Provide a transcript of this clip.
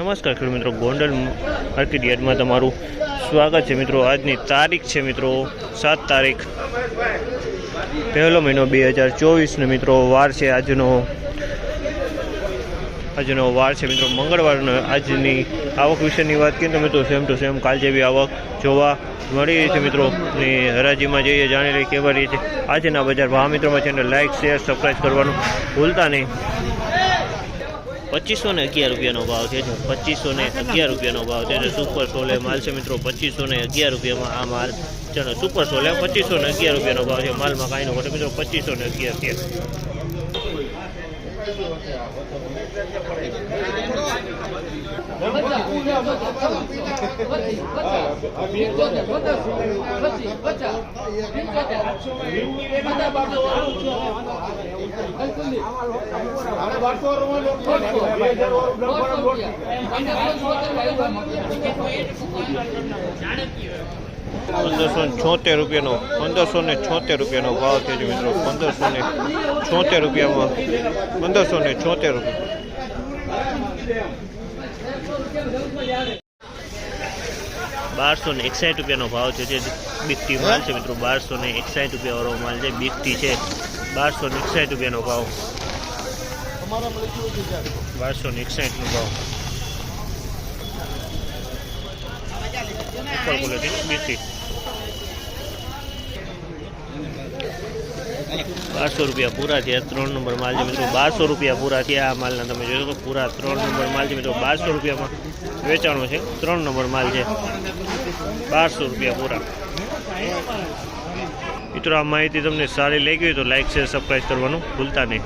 નમસ્કાર ખેડૂત મિત્રો, ગોંડલ માર્કેટ યાર્ડમાં તમારું સ્વાગત છે મિત્રો. આજની તારીખ છે મિત્રો, સાત તારીખ. પહેલો મહિનો બે હજાર ચોવીસનો મિત્રો વાર છે આજનો. આજનો વાર છે મિત્રો. મંગળવારનો આજની આવક વિશેની વાત કરીએ તો મિત્રો સેમ ટુ સેમ કાલ જેવી આવક જોવા મળી રહી છે મિત્રો. ને હરાજીમાં જઈએ, જાણી લઈએ કેવા રહી છે આજના બજાર ભાવ મિત્રોમાં છે લાઇક શેર સબસ્ક્રાઈબ કરવાનું ભૂલતા નહીં. પચીસો ને અગિયાર રૂપિયાનો ભાવ છે પચીસો ને અગિયાર રૂપિયાનો ભાવ છે. જે સુપર સોલે માલ છે મિત્રો, પચીસો ને અગિયાર રૂપિયામાં આ માલ ચાલો સુપર સોલે પચીસો ને અગિયાર રૂપિયાનો ભાવ છે માલમાં કાંઈ નો મિત્રો, પચીસો ને અગિયાર છે. પંદરસો છોતેર રૂપિયાનો, પંદરસો ને છોતેર રૂપિયાનો ભાવ છે જે મિત્રો. પંદરસો ને છોતેર રૂપિયામાં, પંદરસો ને છોતેર રૂપિયા. બારસો ને એકસાઠ રૂપિયાનો ભાવ છે જે બિકટી માલ છે મિત્રો. બારસો ને એકસાઠ રૂપિયાવાળો માલ છે બિકટી છે. બારસો ને એકસાઠ રૂપિયાનો ભાવ. બારસો ને એકસાઠનો ભાવ. ઉપર બિકટી. બારસો રૂપિયા પૂરા થયા. ત્રણ નંબર માલ છે મિત્રો, બારસો રૂપિયા પૂરા થયા આ માલના. તમે જોશો તો પૂરા ત્રણ નંબર માલ છે મિત્રો, બારસો રૂપિયામાં વેચાણો છે. ત્રણ નંબર માલ છે. બારસો રૂપિયા પૂરા. મિત્રો, આ માહિતી તમને સારી લાગી હોય તો લાઇક શેર સબસ્ક્રાઈબ કરવાનું ભૂલતા નહીં.